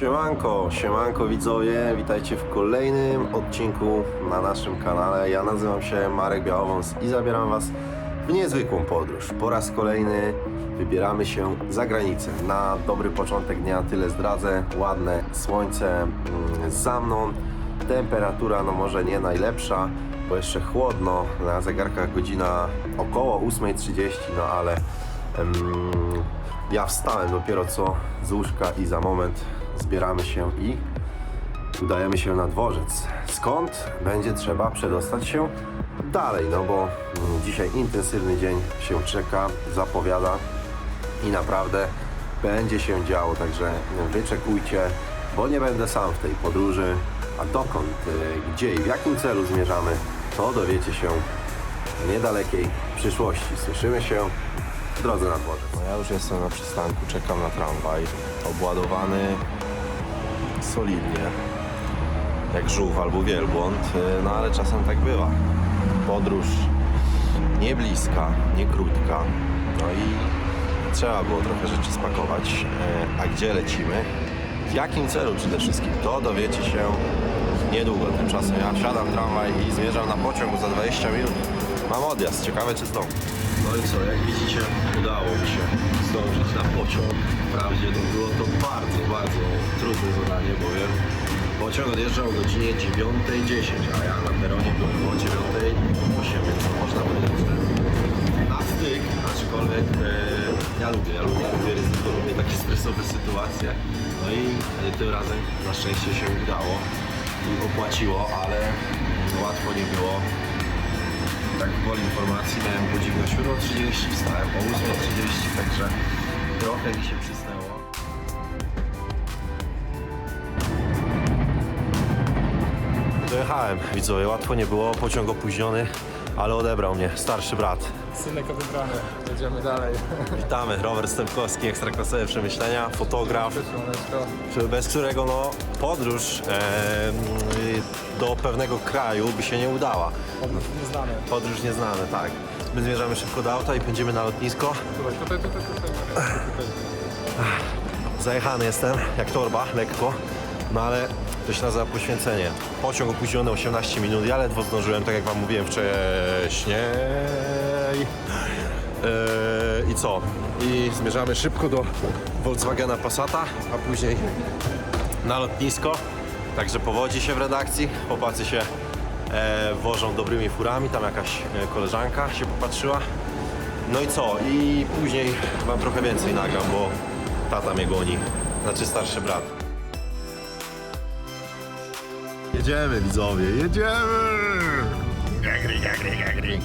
Siemanko, siemanko widzowie, witajcie w kolejnym odcinku na naszym kanale. Ja nazywam się Marek Białowąs i zabieram Was w niezwykłą podróż. Po raz kolejny wybieramy się za granicę. Na dobry początek dnia tyle zdradzę. Ładne słońce mm, za mną, temperatura no może nie najlepsza, bo jeszcze chłodno. Na zegarkach godzina około 8.30, no ale em, ja wstałem dopiero co z łóżka i za moment zbieramy się i udajemy się na dworzec. Skąd będzie trzeba przedostać się dalej, no bo mm, dzisiaj intensywny dzień się czeka, zapowiada i naprawdę będzie się działo, także wyczekujcie, bo nie będę sam w tej podróży, a dokąd, y, gdzie i w jakim celu zmierzamy, to dowiecie się w niedalekiej przyszłości. Słyszymy się w drodze na dworzec. No ja już jestem na przystanku, czekam na tramwaj, obładowany solidnie, jak żółw albo wielbłąd, y, no ale czasem tak bywa. Podróż nie bliska, nie krótka, no i trzeba było trochę rzeczy spakować. E, A gdzie lecimy? W jakim celu przede wszystkim? To dowiecie się niedługo. Tymczasem ja wsiadam w tramwaj i zmierzam na pociąg za 20 minut. Mam odjazd, ciekawe czy zdążę. No i co, jak widzicie, udało mi się zdążyć na pociąg. Wprawdzie to było to bardzo, bardzo trudne zadanie, bowiem pociąg odjeżdżał o godzinie 9.10, a ja na peronie byłem o 9.08, więc można powiedzieć, że na styk, aczkolwiek e, ja lubię, ja lubię, lubię ryzyko, lubię takie stresowe sytuacje. No i e, tym razem na szczęście się udało i opłaciło, ale mm, łatwo nie było. Tak gwoli informacji miałem budzik na 7.30, wstałem o 8.30, także trochę mi się przysnęło. Dojechałem, widzowie, łatwo nie było, pociąg opóźniony, ale odebrał mnie starszy brat. Synek wybrany. Jedziemy dalej. Witamy, Robert Stępkowski, ekstraklasowe przemyślenia, fotograf, Słoneczko. bez którego no, podróż e, do pewnego kraju by się nie udała. Podróż nieznane. Podróż nieznane, tak. My zmierzamy szybko do auta i pędzimy na lotnisko. Tutaj, tutaj, tutaj, tutaj. tutaj. Zajechany jestem, jak torba, lekko, no ale to się nazywa poświęcenie. Pociąg opóźniony 18 minut, ja ledwo zdążyłem, tak jak wam mówiłem wcześniej. Eee, I co? I zmierzamy szybko do Volkswagena Passata, a później na lotnisko. Także powodzi się w redakcji, chłopacy się e, wożą dobrymi furami, tam jakaś e, koleżanka się popatrzyła. No i co? I później wam trochę więcej nagram, bo tata mnie goni. Znaczy starszy brat. Jedziemy widzowie, jedziemy! Gagri, gagri, gagri.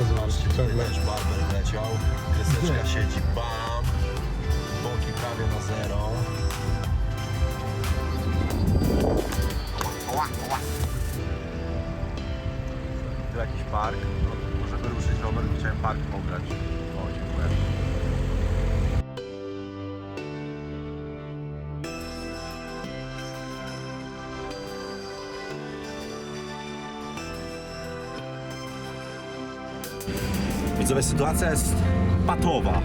Ci ciągle. Też barber leciał, kreseczka siedzi, bam! Boki prawie na zero. Tu jakiś park. No, Możemy ruszyć rower, chciałem park pograć. O, dziękuję. Widzowie, sytuacja jest patowa.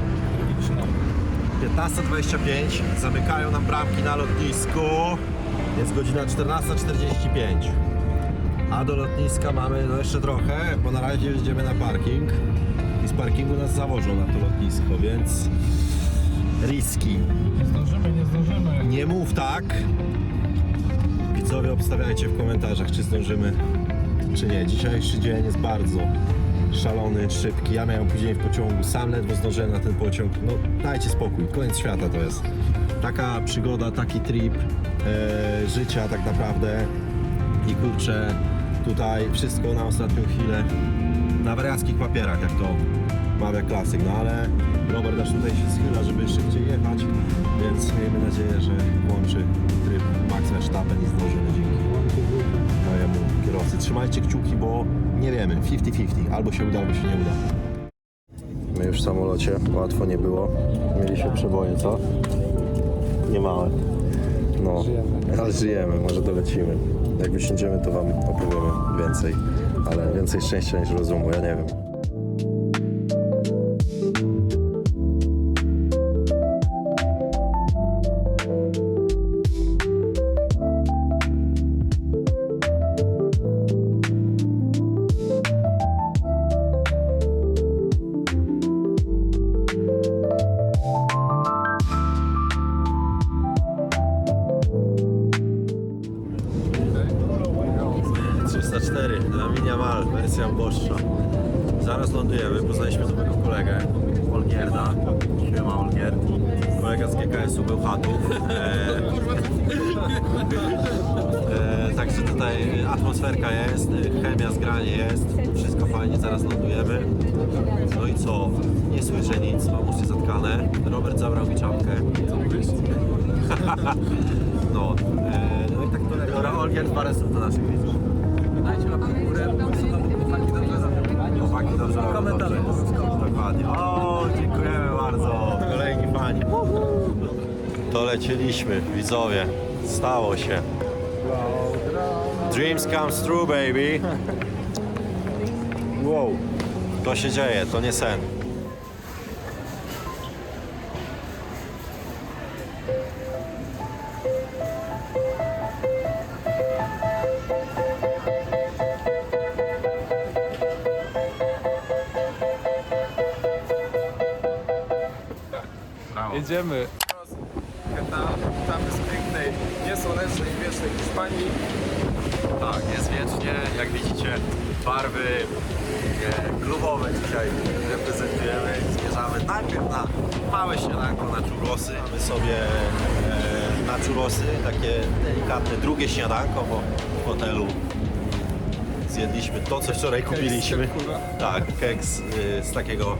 15.25, zamykają nam bramki na lotnisku. Jest godzina 14.45. A do lotniska mamy no jeszcze trochę, bo na razie jedziemy na parking. I z parkingu nas zawożą na to lotnisko, więc riski. Nie zdążymy, nie zdążymy. Nie mów tak. Widzowie, obstawiajcie w komentarzach, czy zdążymy, czy nie. Dzisiejszy dzień jest bardzo szalony, szybki. Ja miałem później w pociągu, sam ledwo zdążyłem na ten pociąg. No dajcie spokój, koniec świata to jest. Taka przygoda, taki trip e, życia tak naprawdę. I kurczę, tutaj wszystko na ostatnią chwilę, na wariackich papierach, jak to mawia klasyk. No ale Robert aż tutaj się schyla, żeby szybciej jechać, więc miejmy nadzieję, że włączy tryb Max Verstappen i zdążymy dzięki mojemu kierowcy. Trzymajcie kciuki, bo nie wiemy, 50-50, albo się uda, albo się nie uda. My już w samolocie, łatwo nie było. Mieliśmy przeboje, co? Nie małe. No, Żyjemy. ale żyjemy, może dolecimy. Jak wysiądziemy, to wam opowiemy więcej, ale więcej szczęścia niż rozumu, ja nie wiem. E, także tutaj atmosferka jest, chemia, zgranie jest, wszystko fajnie, zaraz lądujemy. No i co? Nie słyszę nic, mam uszy zatkane. Robert zabrał mi czapkę. Co mówisz? no, e, no i tak to Dobra, Olgierd, parę słów do naszych widzów. Dajcie łapkę w górę, chłopaki dobrze zrobią. Chłopaki dobrze robią, Komentarze. Dokładnie. O, dziękujemy bardzo. Kolejni fani. To lecieliśmy, widzowie. Stało się. Dreams comes true, baby. Wow. To się dzieje, to nie sen. Jedziemy. Tam, tam z pięknej, niesłonecznej, wiecznej Hiszpanii. Tak, jest wiecznie. Jak widzicie, barwy e, klubowe dzisiaj reprezentujemy. Zmierzamy najpierw na małe śniadanko na churrosy. Mamy sobie e, na churrosy takie delikatne drugie śniadanko, bo w hotelu zjedliśmy to, co wczoraj kupiliśmy. Tak, keks e, z takiego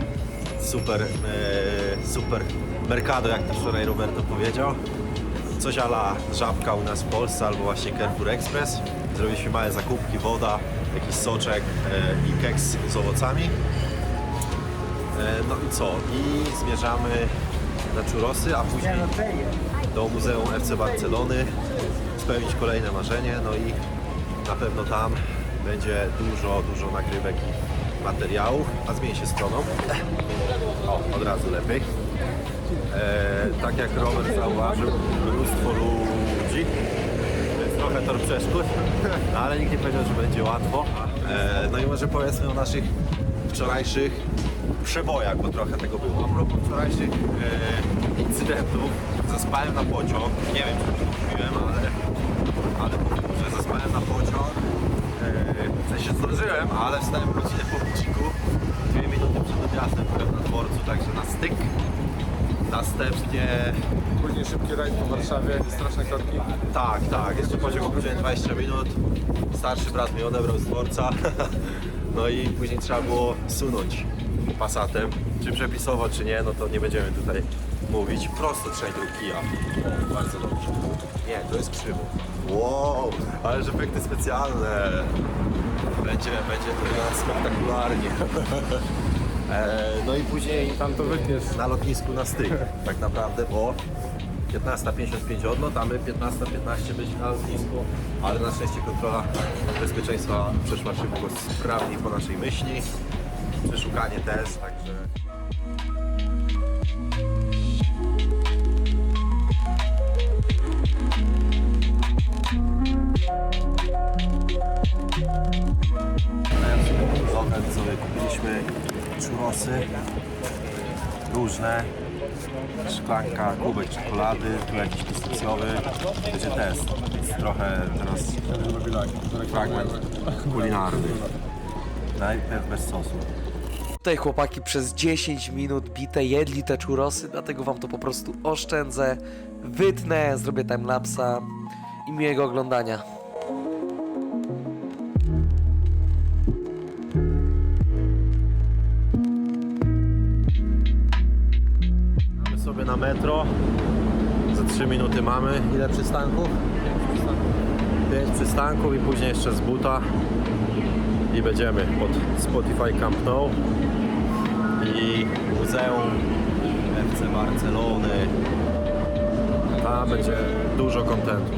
super, e, super mercado, jak to wczoraj Roberto powiedział. Coś ala żabka u nas w Polsce albo właśnie Carrefour Express. Zrobiliśmy małe zakupki, woda, jakiś soczek e, i keks z owocami. E, no i co? I zmierzamy na churrosy, a później do Muzeum FC Barcelony spełnić kolejne marzenie. No i na pewno tam będzie dużo, dużo nagrywek materiałów. A zmień się stroną. O, od razu lepiej. E, tak jak Robert zauważył, mnóstwo ludzi, więc trochę tor przeszkód, no, ale nikt nie powiedział, że będzie łatwo. E, no i może powiedzmy o naszych wczorajszych przebojach, bo trochę tego było. A propos wczorajszych e, incydentów, zaspałem na pociąg, nie wiem czy to mówiłem, ale, ale że zaspałem na pociąg. W sensie zdążyłem, ale wstałem godzinę po budziku, dwie minuty przed odjazdem byłem na dworcu, także na styk. Następnie Później szybki rajd po Warszawie, straszne korki. tak, tak, jeszcze pociąg opóźniony 20 minut. Starszy brat mnie odebrał z dworca. No i później trzeba było sunąć pasatem. Czy przepisowo, czy nie, no to nie będziemy tutaj mówić. Prosto trzej dróg kija. Bardzo dobrze. Nie, to jest krzywo. Wow, ależ efekty specjalne. Będzie, będzie to spektakularnie. E, no i później Tam to wytniesz. na lotnisku na styk, tak naprawdę, bo 15.55 odlot, a my 15.15 być na lotnisku, ale na szczęście kontrola bezpieczeństwa przeszła szybko, sprawnie po naszej myśli, przeszukanie też, także... Lokal sobie kupiliśmy churrosy różne. Szklanka, kubek czekolady, tu jakiś pistacjowy będzie test, trochę teraz fragment kulinarny. Najpierw bez sosu. Tutaj chłopaki przez 10 minut bite jedli te churrosy, dlatego wam to po prostu oszczędzę, wytnę, zrobię timelapsa i miłego oglądania. Mamy sobie na metro. Za 3 minuty mamy. Ile przystanków? 5 przystanków i później jeszcze z buta. I będziemy pod Spotify Camp Nou i Muzeum FC Barcelony. Tam będzie dużo kontentu,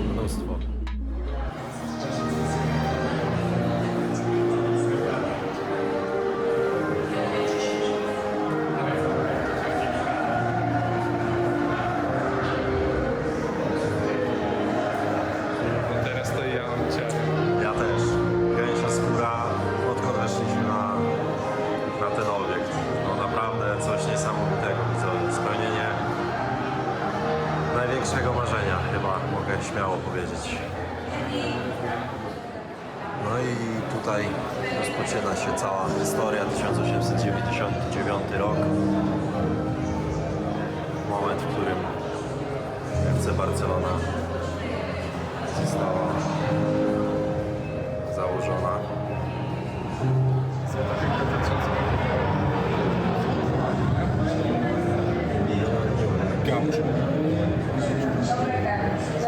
FC Barcelona została założona. Twój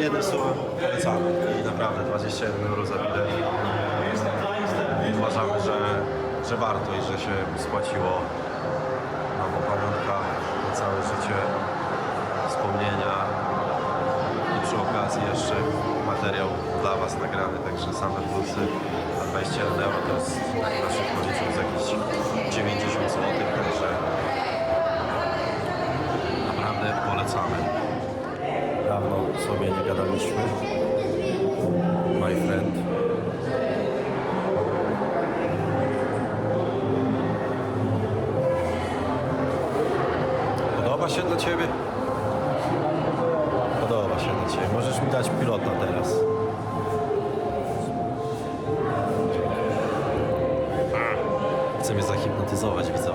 jednym słowem polecamy i naprawdę 21 euro za bilet. Uważamy, że, że warto i że się spłaciło nam pamiątka na całe życie, wspomnienia i przy okazji jeszcze materiał dla Was nagrany, także same plusy. A 21 euro to jest naszych rodziców jakieś 90 zł, także naprawdę polecamy. Sobie nie gadaliśmy. My friend. Podoba się dla Ciebie? Podoba się dla Ciebie. Możesz mi dać pilota teraz. Chcę mnie zahipnotyzować, widzę.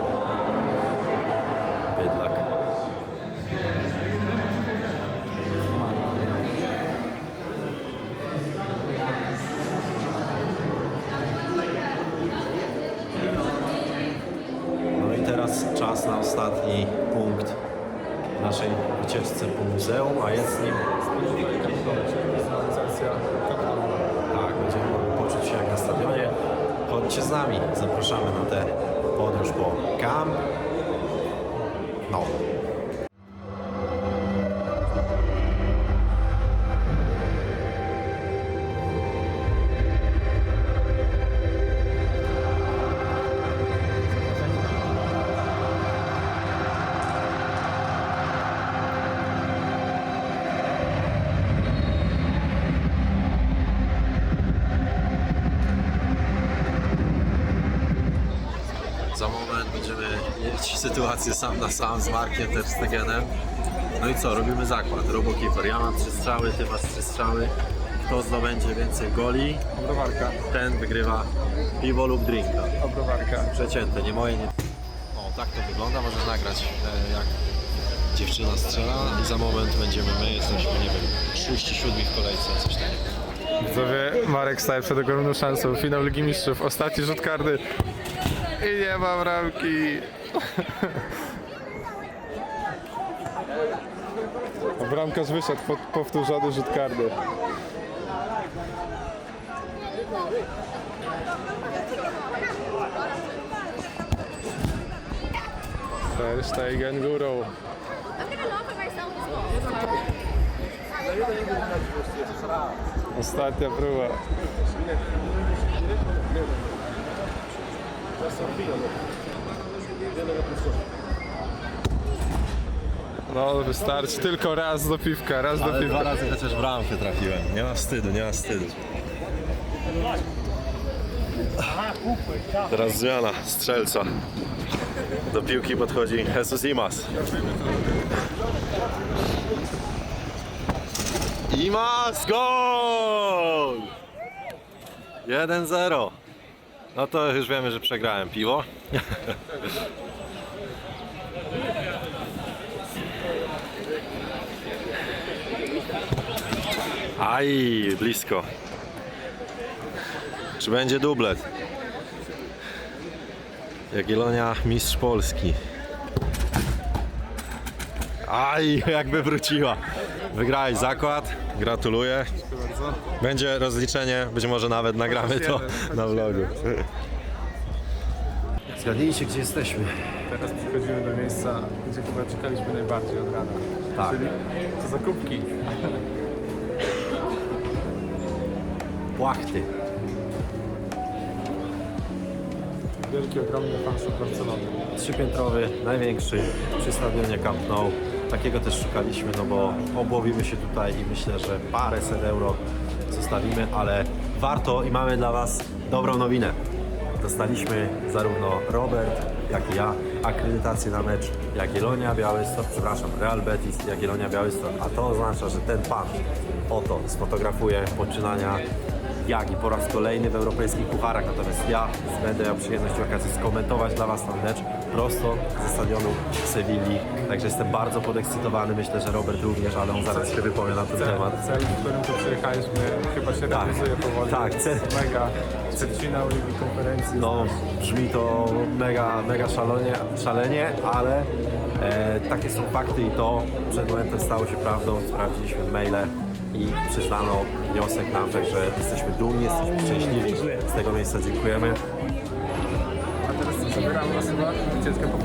Naszej wycieczce po muzeum, a jest nim tak, będziemy mogli poczuć się jak na stadionie. Chodźcie z nami, zapraszamy na tę podróż po Camp No. Będziemy mieć sytuację sam na sam z Markiem Ter Stegenem. No i co, robimy zakład. Robokeeper. Ja mam trzy strzały, ty masz trzy strzały. Kto zdobędzie więcej goli, Obrowarka. ten wygrywa piwo lub drinka. Obrowarka. Przecięte, nie moje, nie... O, tak to wygląda. Możesz nagrać, e, jak dziewczyna strzela i za moment będziemy my, jesteśmy, nie wiem, 37 w kolejce, coś takiego. Widzowie, Marek staje przed ogromną szansą. Finał Ligi Mistrzów. Ostatni rzut karny. I nie ma bramki. Bramkarz wyszedł, po, powtórzony rzut karny. Ter Stegen górą. Ostatnia próba. No wystarczy, tylko raz do piwka, raz do Ale dwa piwka. razy chociaż w bramkę trafiłem. Nie ma wstydu, nie ma wstydu. Teraz zmiana strzelca. Do piłki podchodzi Jesus Imas. Imas, gol! 1-0. No to już wiemy, że przegrałem piwo. Aj, blisko. Czy będzie dublet? Jagiellonia, mistrz Polski. Aj, jakby wróciła. Wygrałeś zakład, gratuluję. Będzie rozliczenie, być może nawet nagramy to na vlogu. Zgadnijcie, gdzie jesteśmy. Teraz przychodzimy do miejsca, gdzie chyba czekaliśmy najbardziej od rana. Tak. Czyli to zakupki. Płachty. Wielki, ogromny fanshop Barcelony. Trzypiętrowy, największy przy stadionie Camp Nou. Takiego też szukaliśmy, no bo obłowimy się tutaj i myślę, że paręset euro zostawimy, ale warto i mamy dla Was dobrą nowinę. Dostaliśmy zarówno Robert, jak i ja akredytację na mecz Jagiellonia Białystok, przepraszam, Real Betis Jagiellonia Białystok, a to oznacza, że ten pan oto sfotografuje poczynania Jagi po raz kolejny w europejskich pucharach, natomiast ja będę miał przyjemność i okazję skomentować dla Was ten mecz prosto ze stadionu Sewilli. Także jestem bardzo podekscytowany, myślę, że Robert również, ale on zaraz się wypowie na ten Cel, temat. cel, w którym tu przyjechaliśmy, chyba się Tak. realizuje powoli. Tak, cel. Mega. Ćwierćfinał Ligi Konferencji. No, brzmi to mega, mega szalenie, szalenie ale e, takie są fakty i to przed momentem stało się prawdą. Sprawdziliśmy maile i przyznano wniosek nam, także jesteśmy dumni, jesteśmy szczęśliwi. Z tego miejsca dziękujemy. A teraz zabieramy was chyba wycieczkę po.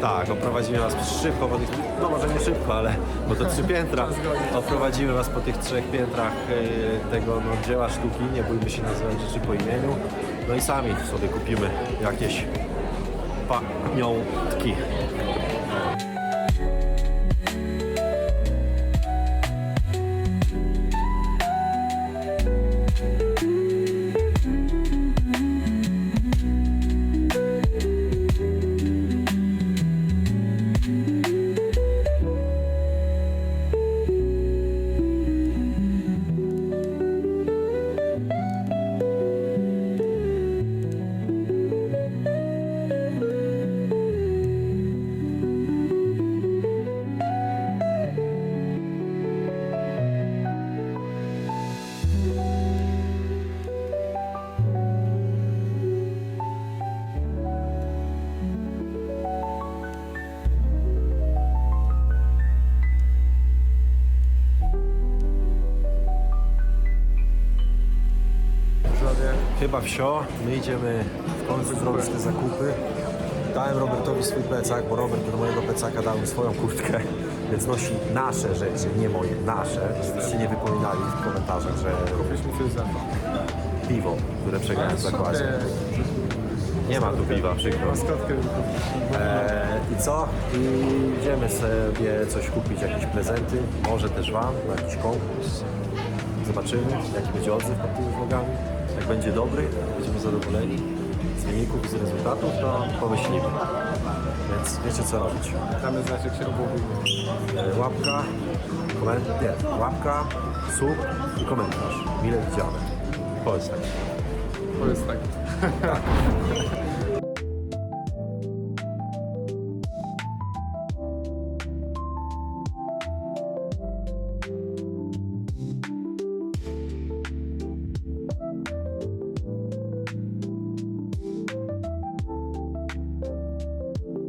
Tak, oprowadzimy Was szybko po tych, no może nie szybko, ale bo to trzy piętra. Oprowadzimy Was po tych trzech piętrach e, tego no, dzieła sztuki, nie bójmy się nazywać rzeczy po imieniu. No i sami sobie kupimy jakieś pamiątki. Chyba wsio, my idziemy w końcu zrobić te zakupy. Dałem Robertowi swój plecak, bo Robert do mojego plecaka dał mi swoją kurtkę, więc nosi nasze rzeczy, nie moje, nasze. Żebyście nie wypominali w komentarzach, że Kupiliśmy coś za to. piwo, które przegrałem w zakładzie. Nie ma tu piwa, przykro. Maskotkę Eee, I co? I idziemy sobie coś kupić, jakieś prezenty, może też Wam, na jakiś konkurs. Zobaczymy, jaki będzie odzew pod tymi vlogami. Jak będzie dobry, będziemy zadowoleni z wyników i z rezultatów, to pomyślimy. Więc wiecie co robić. damy znać jak się. Eee, łapka, komentarz, nie, łapka, sub i komentarz. Mile widziane. Powiedz tak. Powiedz tak.